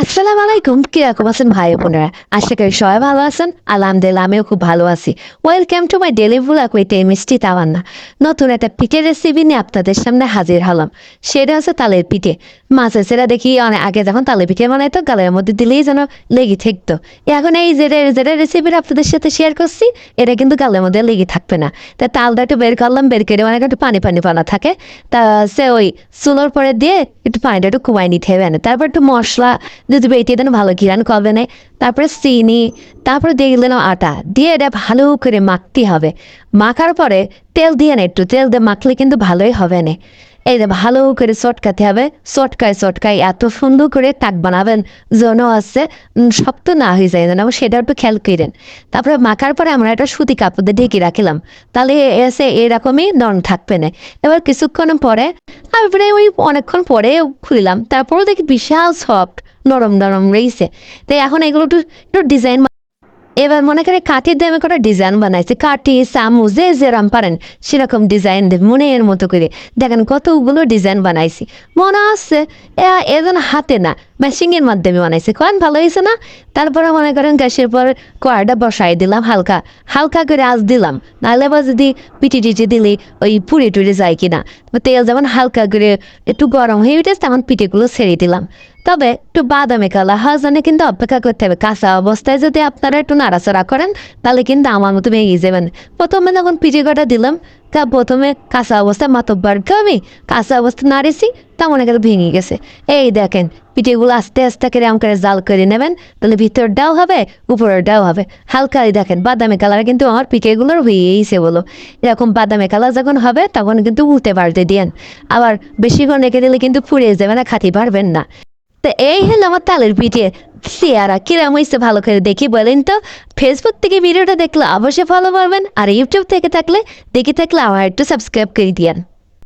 আসসালামু আলাইকুম। কীরকম আছেন ভাই বোনেরা? আশা করি সবাই ভালো আছেন। আলহামদুলিল্লাহ, আমিও খুব ভালো আছি। Welcome to my daily vlog with a মিষ্টি তাওয়ান্না। নতুন একটা পিঠের রেসিপি নিয়ে আপনাদের সামনে হাজির হলাম। সেটা হচ্ছে তালের পিঠে। মাছের সেটা দেখি অনেক আগে যখন তালের পিঠে বানাইতো, গালের মধ্যে দিলেই যেন লেগে থাকতো। এখন এই যেটা যেটা রেসিপিটা আপনাদের সাথে শেয়ার করছি, এটা কিন্তু গালের মধ্যে লেগে থাকবে না। তা তালটা একটু বের করলাম, বের করে অনেক একটু পানি পানি পানা থাকে। তা সে ওই চুলোর পরে দিয়ে একটু পানিটা একটু কুমাই নিতে হবে। তারপর একটু মশলা যদি বেটে দেন ভালো কিরান করবে না তারপরে চিনি তারপরে দিয়ে দিলেন আটা দিয়ে এটা ভালো করে মাখতে হবে মাখার পরে তেল দিয়ে না একটু তেল দিয়ে মাখলে কিন্তু ভালোই হবে না এই যে ভালো করে চটকাতে হবে চটকায় চটকায় এত সুন্দর করে তাক বানাবেন যেন আছে শক্ত না হয়ে যায় যেন সেটা একটু খেয়াল করেন তারপরে মাখার পরে আমরা একটা সুতি কাপড় দিয়ে ঢেকে রাখলাম তাহলে এসে এরকমই নরম থাকবে না এবার কিছুক্ষণ পরে তারপরে ওই অনেকক্ষণ পরে খুললাম তারপরেও দেখি বিশাল সফট নরম নরম রয়েছে তাই এখন এগুলো একটু একটু ডিজাইন এবার মনে করে কাঠের দিয়ে আমি কটা ডিজাইন বানাইছি। কাঠি, চামচ, যে যেরম পারেন, সেরকম ডিজাইন দেব মনের মতো করে। দেখেন কতগুলো ডিজাইন বানাইছি। মনে আসছে এজন হাতে না মেশিংয়ের মাধ্যমে বানাইছি। কোন ভালো হয়েছে না? তারপরে মনে করেন গ্যাসের পর কড়াটা বসাই দিলাম হালকা। হালকা করে আজ দিলাম। নাহলে বা যদি পিটি টিটি দিলে ওই পুড়ে টুড়ে যায় কিনা। তেল যেমন হালকা করে একটু গরম হয়ে উঠেছে, তেমন পিঠেগুলো ছেড়ে দিলাম। তবে একটু বাদামি কালা হাজানে কিন্তু অপেক্ষা করতে হবে। কাঁচা অবস্থায় যদি আপনারা একটু নাড়াচাড়া করেন, তাহলে কিন্তু আমার মতো ভেঙে যাবেন। প্রথমে যখন পিঠে কটা দিলাম তা প্রথমে কাঁচা অবস্থায় মাতব্বার আমি কাঁচা অবস্থা নাড়েছি তা মনে করে ভেঙে গেছে। এই দেখেন, পিঠেগুলো আস্তে আস্তে করে আম করে জাল করে নেবেন, তাহলে ভিতরটাও হবে, উপরেরটাও হবে। হালকা দেখেন, বাদামি কালার কিন্তু আমার পিঠেগুলোর হয়েইছে বলো। এরকম বাদামি কালার যখন হবে, তখন কিন্তু উল্টে পাল্টে দিয়েন। আবার বেশিক্ষণ রেখে দিলে কিন্তু ফুরিয়ে যাবে না খাতি পারবেন না। তো এই হলো আমার তালের ভিডিও। সিয়ারা, কিরম হয়েছে ভালো করে দেখি বলেন তো। ফেসবুক থেকে ভিডিওটা দেখলে অবশ্যই ফলো করবেন আর ইউটিউব থেকে থাকলে দেখে থাকলে আমার একটু সাবস্ক্রাইব করে দিয়েন।